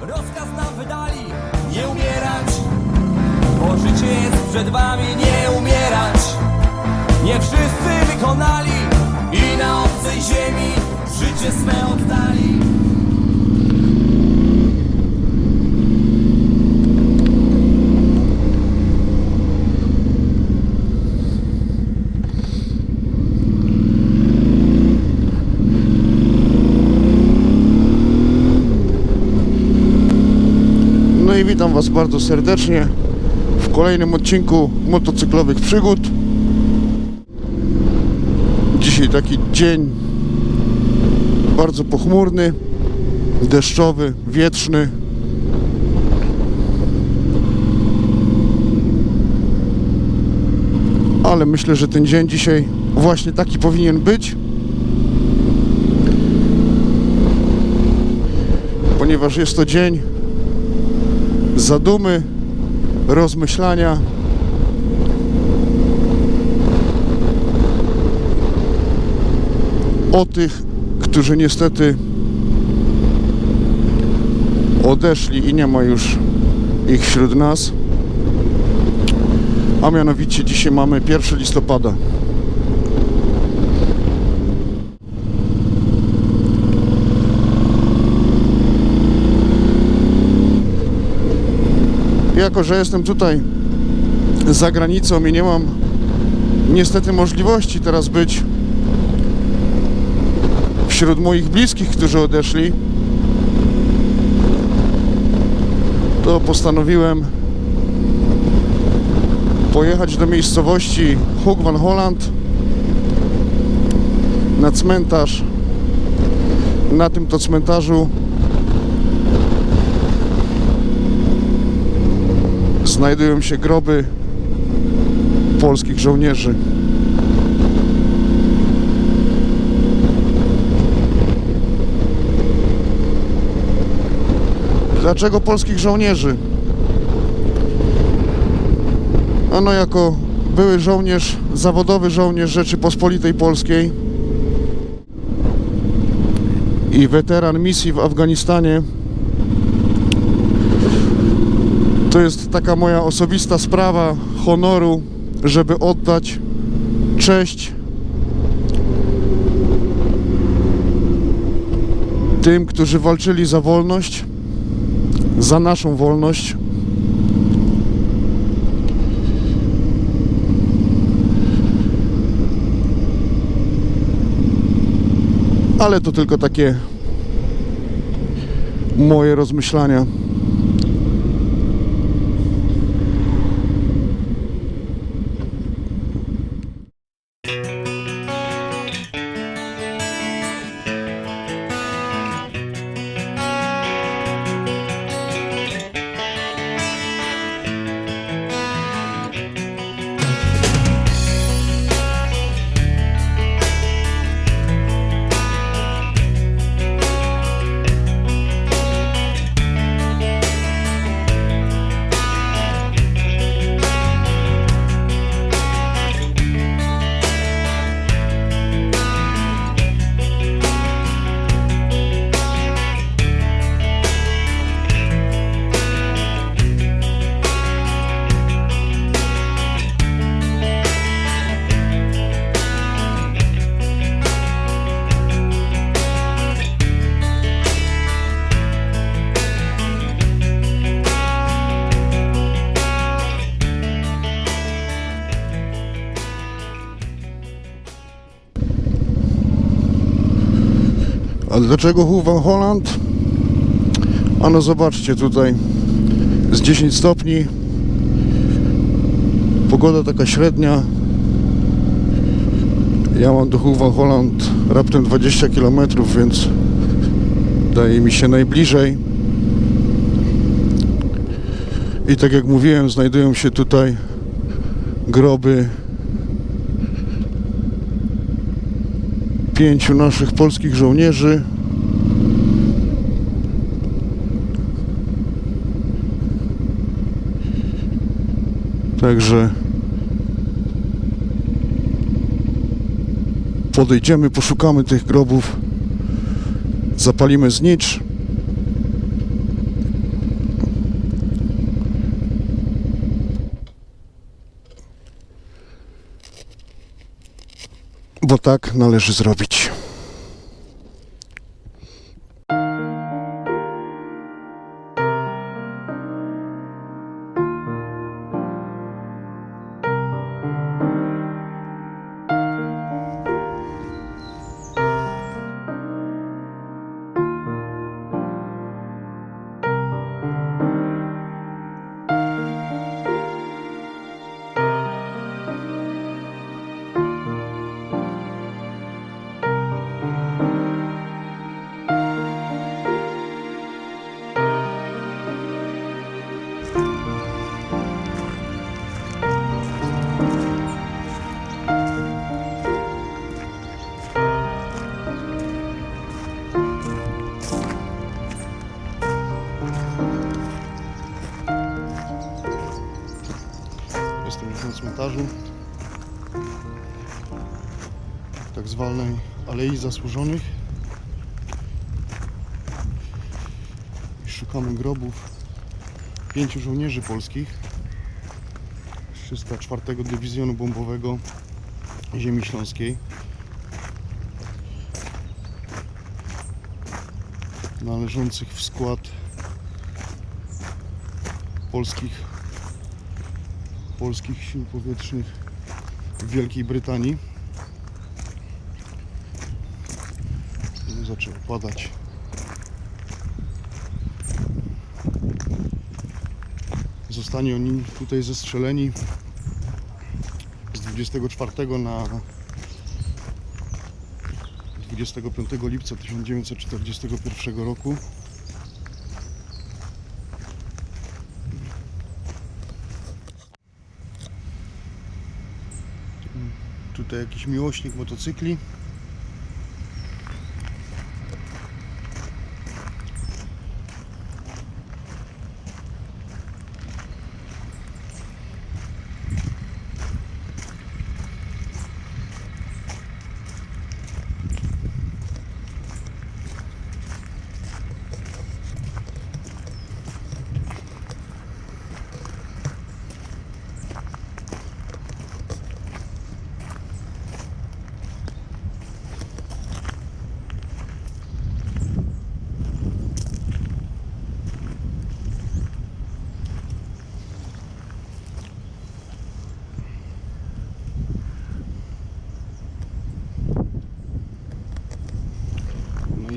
Rozkaz nam wydali nie umierać Bo życie jest przed wami nie umierać. Nie wszyscy wykonali I na obcej ziemi życie swe oddali witam Was bardzo serdecznie w kolejnym odcinku motocyklowych przygód. Dzisiaj taki dzień bardzo pochmurny, deszczowy, wietrzny. Ale myślę, że ten dzień dzisiaj właśnie taki powinien być. Ponieważ jest to dzień zadumy, rozmyślania. O tych, którzy niestety odeszli i nie ma już ich wśród nas. A mianowicie dzisiaj mamy 1 listopada. Jako, że jestem tutaj za granicą i nie mam niestety możliwości teraz być wśród moich bliskich, którzy odeszli, to postanowiłem pojechać do miejscowości Hoek van Holland na cmentarz. Na tym to cmentarzu znajdują się groby polskich żołnierzy. Dlaczego polskich żołnierzy? Ano jako były żołnierz, zawodowy żołnierz Rzeczypospolitej Polskiej i weteran misji w Afganistanie to jest taka moja osobista sprawa honoru, żeby oddać cześć tym, którzy walczyli za wolność, za naszą wolność. Ale to tylko takie moje rozmyślania. A dlaczego Huwa Holland? Ano zobaczcie tutaj. Z 10 stopni. Pogoda taka średnia. Ja mam do Huwa Holland raptem 20 km więc daje mi się najbliżej. I tak jak mówiłem znajdują się tutaj groby pięciu naszych polskich żołnierzy. Także podejdziemy, poszukamy tych grobów, zapalimy znicz Bo tak należy zrobić. Cmentarzu. Tak zwanej Alei Zasłużonych. I Szukamy grobów pięciu żołnierzy polskich z 304 Dywizjonu Bombowego Ziemi Śląskiej. Należących w skład polskich polskich sił powietrznych w Wielkiej Brytanii. Zaczęło padać. Zostanie oni tutaj zestrzeleni z 24 na 25 lipca 1941 roku. Tutaj jakiś miłośnik motocykli.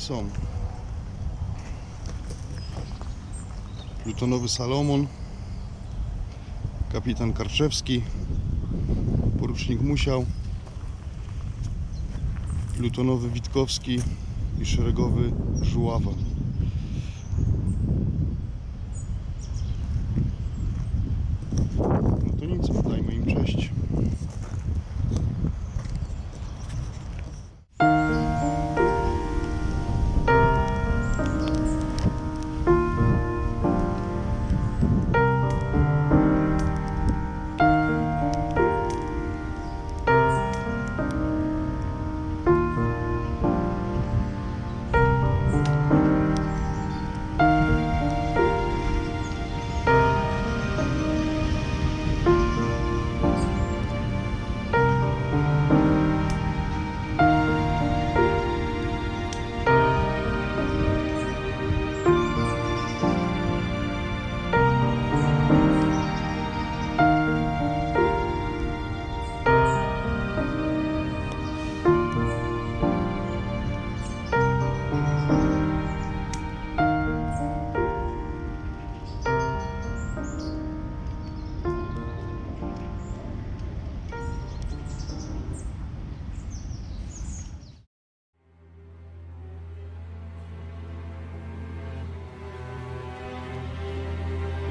Są. Plutonowy Salomon, kapitan Karczewski, porucznik Musiał, plutonowy Witkowski i szeregowy Żuława. No to nic, oddajmy im cześć.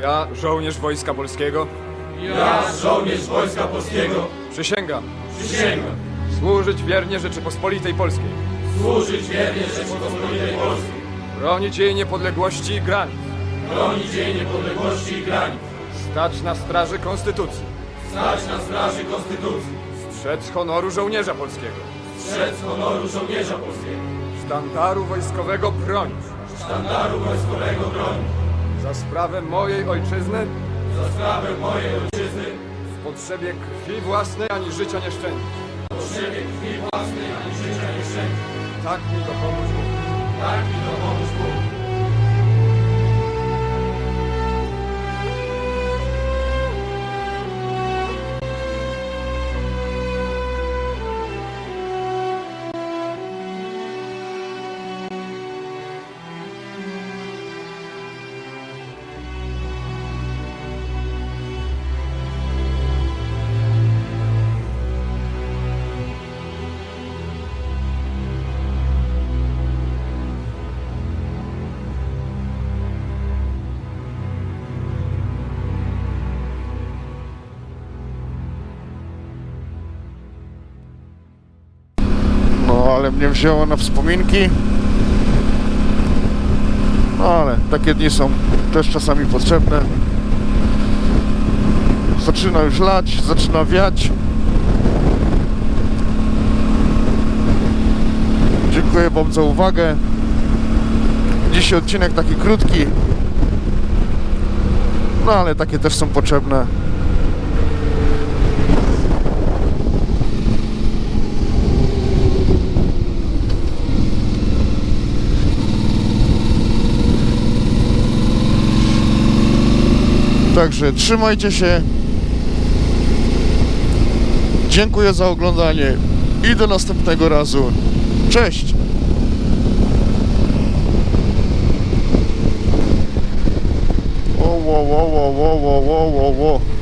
Ja, żołnierz Wojska Polskiego, Ja, żołnierz Wojska Polskiego, przysięgam. Przysięgam. Służyć wiernie Rzeczypospolitej Polskiej, służyć wiernie Rzeczypospolitej Polskiej, bronić jej niepodległości i granic, bronić jej niepodległości i granic, stać na straży Konstytucji, stać na straży Konstytucji, strzec honoru żołnierza polskiego, strzec honoru żołnierza polskiego, sztandaru wojskowego bronić, sztandaru wojskowego bronić, za sprawę mojej ojczyzny za sprawę mojej ojczyzny, w potrzebie krwi własnej ani życia nie szczędzić. w potrzebie krwi własnej ani życia i wszędzie. Tak mi to pomóż Bóg. Tak mi to pomóż Bóg. Ale mnie wzięło na wspominki. No, ale takie dni są też czasami potrzebne. Zaczyna już lać, zaczyna wiać. Dziękuję Wam za uwagę. Dzisiaj odcinek taki krótki. No, ale takie też są potrzebne. Także trzymajcie się. Dziękuję za oglądanie i do następnego razu. Cześć! O, wo, wo, wo, wo, wo, wo.